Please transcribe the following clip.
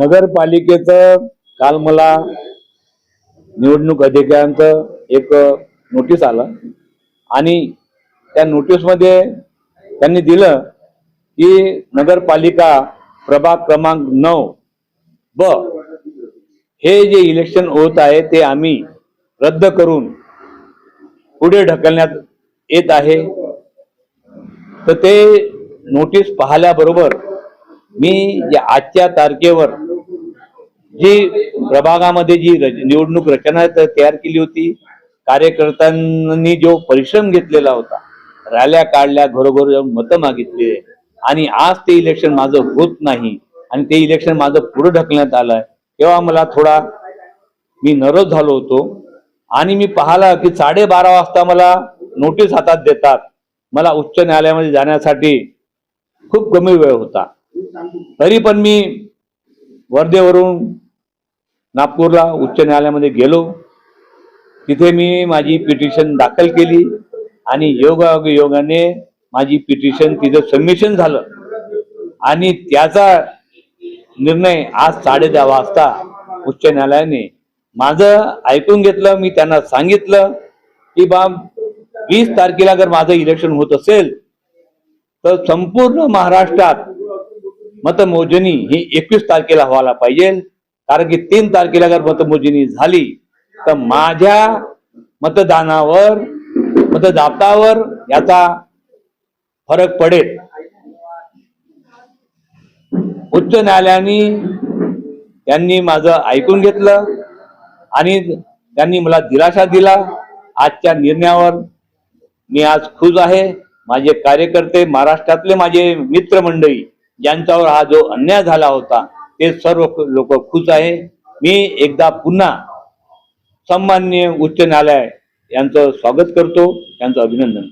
नगरपालिकेचं काल मला निवडणूक अधिकाऱ्यांचं एक नोटीस आलं. आणि त्या नोटीसमध्ये त्यांनी दिलं की नगरपालिका प्रभाग क्रमांक नऊ ब हे जे इलेक्शन होत आहे ते आम्ही रद्द करून पुढे ढकलण्यात येत आहे. तर ते नोटीस पाहिल्याबरोबर मी या आजच्या तारखेवर जी प्रभागामध्ये जी रच- निवडणूक रचना तयार केली होती कार्यकर्त्यांनी जो परिश्रम घेतलेला होता रॅल्या काढल्या घरोघर जाऊन मतं मागितली. आणि आज ते इलेक्शन माझं होत नाही आणि ते इलेक्शन माझं पुढे ढकलण्यात आलंय तेव्हा मला थोडा मी नरस झालो होतो आणि मी पाहिला की साडेबारा वाजता मला नोटीस हातात देतात. मला उच्च न्यायालयामध्ये जाण्यासाठी खूप कमी वेळ होता. तरी पण मी वर्धेवरून नागपूरला उच्च न्यायालयामध्ये गेलो. तिथे मी माझी पिटिशन दाखल केली आणि योगा योगाने माझी पिटिशन तिथं सबमिशन झालं. आणि त्याचा निर्णय आज साडे दहा वाजता उच्च न्यायालयाने माझं ऐकून घेतलं मी त्यांना सांगितलं की बा वीस तारखेला जर माझं इलेक्शन होत असेल तर संपूर्ण महाराष्ट्रात मतमोजणी ही एकवीस तारखेला व्हायला पाहिजे. कारण की तीन तारखेला जर मतमोजणी झाली तर माझ्या मतदानावर मतदातावर याचा फरक पडेल. उच्च न्यायालयाने त्यांनी माझं ऐकून घेतलं आणि त्यांनी मला दिलासा दिला. आजच्या निर्णयावर मी आज खुश आहे. माझे कार्यकर्ते महाराष्ट्रातले माझे मित्रमंडळी ज्यांच्यावर हा जो अन्याय झाला होता ते सर्व लोक खुश आहे. मी एकदा पुन्हा सन्मान्य उच्च न्यायालय यांचं स्वागत करतो. यांचं अभिनंदन.